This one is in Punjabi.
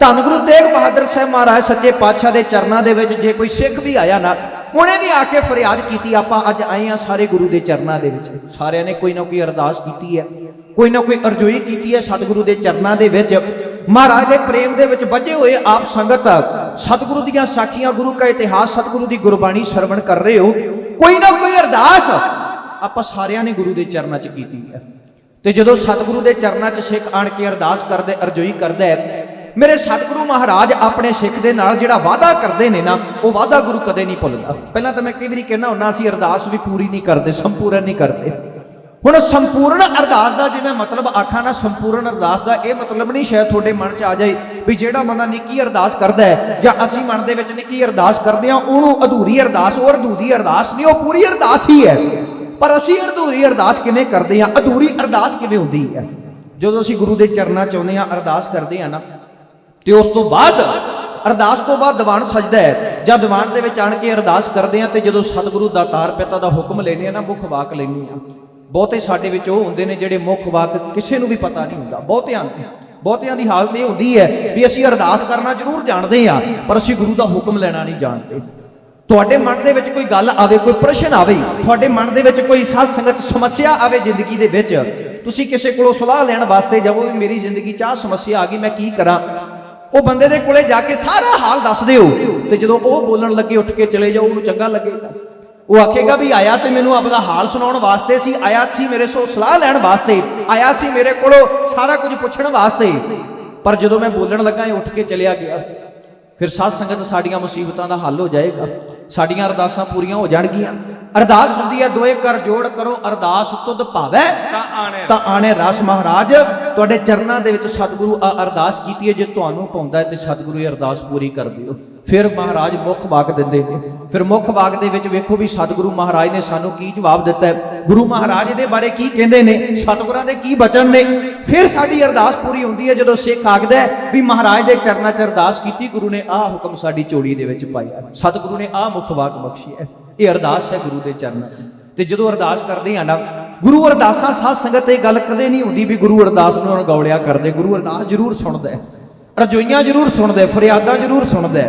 ਧੰਨ ਗੁਰੂ ਤੇਗ ਬਹਾਦਰ ਸਾਹਿਬ ਮਹਾਰਾਜ ਸੱਚੇ ਪਾਤਸ਼ਾਹ ਦੇ ਚਰਨਾਂ ਦੇ ਵਿੱਚ ਜੇ ਕੋਈ ਸਿੱਖ ਵੀ ਆਇਆ ਨਾ, ਉਹਨੇ ਵੀ ਆ ਕੇ ਫਰਿਆਦ ਕੀਤੀ, ਆਪਾਂ ਅੱਜ ਆਏ ਆ ਸਾਰੇ ਗੁਰੂ ਦੇ ਚਰਨਾਂ ਦੇ ਵਿੱਚ। ਸਾਰਿਆਂ ਨੇ ਕੋਈ ਨਾ ਕੋਈ ਅਰਦਾਸ ਕੀਤੀ ਹੈ, ਕੋਈ ਨਾ ਕੋਈ ਅਰਜ਼ੋਈ ਕੀਤੀ ਹੈ ਸਤਿਗੁਰੂ ਦੇ ਚਰਨਾਂ ਦੇ ਵਿੱਚ। ਮਹਾਰਾਜ ਦੇ ਪ੍ਰੇਮ ਦੇ ਵਿੱਚ ਵੱਜੇ ਹੋਏ ਆਪ ਸੰਗਤ, ਸਤਿਗੁਰੂ ਦੀਆਂ ਸਾਖੀਆਂ ਗੁਰੂ ਕਾ ਇਤਿਹਾਸ, ਸਤਿਗੁਰੂ ਦੀ ਗੁਰਬਾਣੀ ਸਰਵਣ ਕਰ ਰਹੇ ਹੋ। ਕੋਈ ਨਾ ਕੋਈ ਅਰਦਾਸ ਆਪਾਂ ਸਾਰਿਆਂ ਨੇ ਗੁਰੂ ਦੇ ਚਰਨਾਂ 'ਚ ਕੀਤੀ ਹੈ। ਤੇ ਜਦੋਂ ਸਤਿਗੁਰੂ ਦੇ ਚਰਨਾਂ 'ਚ ਸਿੱਖ ਆਣ ਕੇ ਅਰਦਾਸ ਕਰਦੇ, ਅਰਜ਼ੋਈ ਕਰਦਾ ਹੈ ਮੇਰੇ ਸਤਿਗੁਰੂ ਮਹਾਰਾਜ ਆਪਣੇ ਸਿੱਖ ਦੇ ਨਾਲ ਜਿਹੜਾ ਵਾਅਦਾ ਕਰਦੇ ਨੇ ਨਾ, ਉਹ ਵਾਅਦਾ ਗੁਰੂ ਕਦੇ ਨਹੀਂ ਭੁੱਲਦਾ। ਪਹਿਲਾਂ ਤਾਂ ਮੈਂ ਕਈ ਵਾਰੀ ਕਹਿਣਾ ਹੁੰਦਾ ਅਸੀਂ ਅਰਦਾਸ ਵੀ ਪੂਰੀ ਨਹੀਂ ਕਰਦੇ, ਸੰਪੂਰਨ ਨਹੀਂ ਕਰਦੇ। ਹੁਣ ਸੰਪੂਰਨ ਅਰਦਾਸ ਦਾ ਜਿਵੇਂ ਮਤਲਬ ਆਖਾਂ ਨਾ, ਸੰਪੂਰਨ ਅਰਦਾਸ ਦਾ ਇਹ ਮਤਲਬ ਨਹੀਂ ਸ਼ਾਇਦ ਤੁਹਾਡੇ ਮਨ 'ਚ ਆ ਜਾਏ ਵੀ ਜਿਹੜਾ ਬੰਦਾ ਨਿੱਕੀ ਅਰਦਾਸ ਕਰਦਾ ਹੈ, ਜਾਂ ਅਸੀਂ ਮਨ ਦੇ ਵਿੱਚ ਨਿੱਕੀ ਅਰਦਾਸ ਕਰਦੇ ਹਾਂ, ਉਹਨੂੰ ਅਧੂਰੀ ਅਰਦਾਸ, ਉਹ ਅਧੂਰੀ ਅਰਦਾਸ ਨਹੀਂ, ਉਹ ਪੂਰੀ ਅਰਦਾਸ ਹੀ ਹੈ। ਪਰ ਅਸੀਂ ਅਧੂਰੀ ਅਰਦਾਸ ਕਿਵੇਂ ਕਰਦੇ ਹਾਂ? ਅਧੂਰੀ ਅਰਦਾਸ ਕਿਵੇਂ ਹੁੰਦੀ ਹੈ? ਜਦੋਂ ਅਸੀਂ ਗੁਰੂ ਦੇ ਚਰਨਾਂ 'ਚ ਆਉਂਦੇ ਹਾਂ, ਅਰਦਾਸ ਕਰਦੇ ਹਾਂ ਨਾ ਤੇ ਉਸ ਤੋਂ ਬਾਅਦ ਅਰਦਾਸ ਤੋਂ ਬਾਅਦ ਦੀਵਾਨ ਸਜਦਾ ਹੈ। ਜਦ ਦੀਵਾਨ ਦੇ ਵਿੱਚ ਆਣ ਕੇ ਅਰਦਾਸ ਕਰਦੇ ਆ ਤੇ ਜਦੋਂ ਸਤਿਗੁਰੂ ਦਾਤਾਰ ਪਿਤਾ ਦਾ ਹੁਕਮ ਲੈਨੇ ਆ ਨਾ, ਮੁੱਖ ਵਾਕ ਲੈਨੇ ਆ ਬਹੁਤੇ ਸਾਡੇ ਵਿੱਚ ਉਹ ਹੁੰਦੇ ਨੇ ਜਿਹੜੇ ਮੁੱਖ ਵਾਕ ਕਿਸੇ ਨੂੰ ਵੀ ਪਤਾ ਨਹੀਂ ਹੁੰਦਾ। ਬਹੁਤਿਆਂ ਬਹੁਤਿਆਂ ਦੀ ਹਾਲਤ ਇਹ ਹੁੰਦੀ ਹੈ ਵੀ ਅਸੀਂ ਅਰਦਾਸ ਕਰਨਾ ਜ਼ਰੂਰ ਜਾਣਦੇ ਆ ਪਰ ਅਸੀਂ ਗੁਰੂ ਦਾ ਹੁਕਮ ਲੈਣਾ ਨਹੀਂ ਜਾਣਦੇ। ਤੁਹਾਡੇ ਮਨ ਦੇ ਵਿੱਚ ਕੋਈ ਗੱਲ ਆਵੇ, ਕੋਈ ਪ੍ਰਸ਼ਨ ਆਵੇ, ਤੁਹਾਡੇ ਮਨ ਦੇ ਵਿੱਚ ਕੋਈ ਸਾਧ ਸੰਗਤ ਸਮੱਸਿਆ ਆਵੇ ਜ਼ਿੰਦਗੀ ਦੇ ਵਿੱਚ, ਤੁਸੀਂ ਕਿਸੇ ਕੋਲੋਂ ਸਲਾਹ ਲੈਣ ਵਾਸਤੇ ਜਾਵੋ ਵੀ ਮੇਰੀ ਜ਼ਿੰਦਗੀ 'ਚ ਆਹ ਸਮੱਸਿਆ ਆ ਗਈ, ਮੈਂ ਕੀ ਕਰਾਂ? ਉਹ ਬੰਦੇ ਦੇ ਕੋਲੇ ਜਾ ਕੇ ਸਾਰਾ ਹਾਲ ਦੱਸ ਦਿਓ। ਤੇ ਜਦੋਂ ਉਹ ਬੋਲਣ ਲੱਗੇ, ਉੱਠ ਕੇ ਚਲੇ ਜਾਓ, ਉਹਨੂੰ ਚੰਗਾ ਲੱਗੇਗਾ। ਉਹ ਆਖੇਗਾ ਵੀ ਆਇਆ ਤੇ ਮੈਨੂੰ ਆਪਣਾ ਹਾਲ ਸੁਣਾਉਣ ਵਾਸਤੇ ਸੀ, ਆਇਆ ਸੀ ਮੇਰੇ ਸੋ ਸਲਾਹ ਲੈਣ ਵਾਸਤੇ, ਆਇਆ ਸੀ ਮੇਰੇ ਕੋਲੋਂ ਸਾਰਾ ਕੁਝ ਪੁੱਛਣ ਵਾਸਤੇ। ਪਰ ਜਦੋਂ ਮੈਂ ਬੋਲਣ ਲੱਗਾ, ਇਹ ਉੱਠ ਕੇ ਚਲਿਆ ਗਿਆ। ਫਿਰ ਸਾਧ ਸੰਗਤ ਸਾਡੀਆਂ ਮੁਸੀਬਤਾਂ ਦਾ ਹੱਲ ਹੋ ਜਾਏਗਾ। ਸਾਡੀਆਂ ਅਰਦਾਸਾਂ ਪੂਰੀਆਂ ਹੋ ਜਾਣਗੀਆਂ। ਅਰਦਾਸ ਹੁੰਦੀ ਹੈ ਦੋਏ ਕਰ ਜੋੜ ਕਰੋ ਅਰਦਾਸ ਤੁਧ ਭਾਵੈ। ਤਾਂ ਆਣੇ ਤਾਂ ਆਣੇ ਰਸ ਮਹਾਰਾਜ ਤੁਹਾਡੇ ਚਰਨਾਂ ਦੇ ਵਿੱਚ ਸਤਿਗੁਰੂ ਆ ਅਰਦਾਸ ਕੀਤੀ ਹੈ ਜੇ ਤੁਹਾਨੂੰ ਪਾਉਂਦਾ ਹੈ ਤੇ ਸਤਿਗੁਰੂ ਇਹ ਅਰਦਾਸ ਪੂਰੀ ਕਰ ਦਿਓ। ਫਿਰ ਮਹਾਰਾਜ ਮੁੱਖ ਵਾਕ ਦਿੰਦੇ ਨੇ। ਫਿਰ ਮੁੱਖ ਵਾਕ ਦੇ ਵਿੱਚ ਵੇਖੋ ਵੀ ਸਤਿਗੁਰੂ ਮਹਾਰਾਜ ਨੇ ਸਾਨੂੰ ਕੀ ਜਵਾਬ ਦਿੱਤਾ ਹੈ। ਗੁਰੂ ਮਹਾਰਾਜ ਦੇ ਬਾਰੇ ਕੀ ਕਹਿੰਦੇ ਨੇ? ਸਤਿਗੁਰਾਂ ਦੇ ਕੀ ਬਚਨ ਨੇ? ਫਿਰ ਸਾਡੀ ਅਰਦਾਸ ਪੂਰੀ ਹੁੰਦੀ ਹੈ ਜਦੋਂ ਸਿੱਖ ਆਖਦਾ ਹੈ ਵੀ ਮਹਾਰਾਜ ਦੇ ਚਰਨਾਂ 'ਚ ਅਰਦਾਸ ਕੀਤੀ ਗੁਰੂ ਨੇ ਆਹ ਹੁਕਮ ਸਾਡੀ ਝੋਲੀ ਦੇ ਵਿੱਚ ਪਾਇਆ। ਸਤਿਗੁਰੂ ਨੇ ਆਹ ਮੁੱਖ ਵਾਕ ਬਖਸ਼ੀ ਹੈ। ਇਹ ਅਰਦਾਸ ਹੈ ਗੁਰੂ ਦੇ ਚਰਨਾਂ 'ਚ ਤੇ ਜਦੋਂ ਅਰਦਾਸ ਕਰਦੇ ਆ ਨਾ, ਗੁਰੂ ਅਰਦਾਸਾਂ ਸਾਧ ਸੰਗਤ ਇਹ ਗੱਲ ਕਦੇ ਨਹੀਂ ਹੁੰਦੀ ਵੀ ਗੁਰੂ ਅਰਦਾਸ ਨੂੰ ਅਣਗੌਲਿਆ ਕਰਦੇ। ਗੁਰੂ ਅਰਦਾਸ ਜ਼ਰੂਰ ਸੁਣਦਾ ਹੈ। ਰਜੋਈਆਂ ਜ਼ਰੂਰ ਸੁਣਦਾ ਹੈ, ਫਰਿਆਦਾਂ ਜ਼ਰੂਰ ਸੁਣਦਾ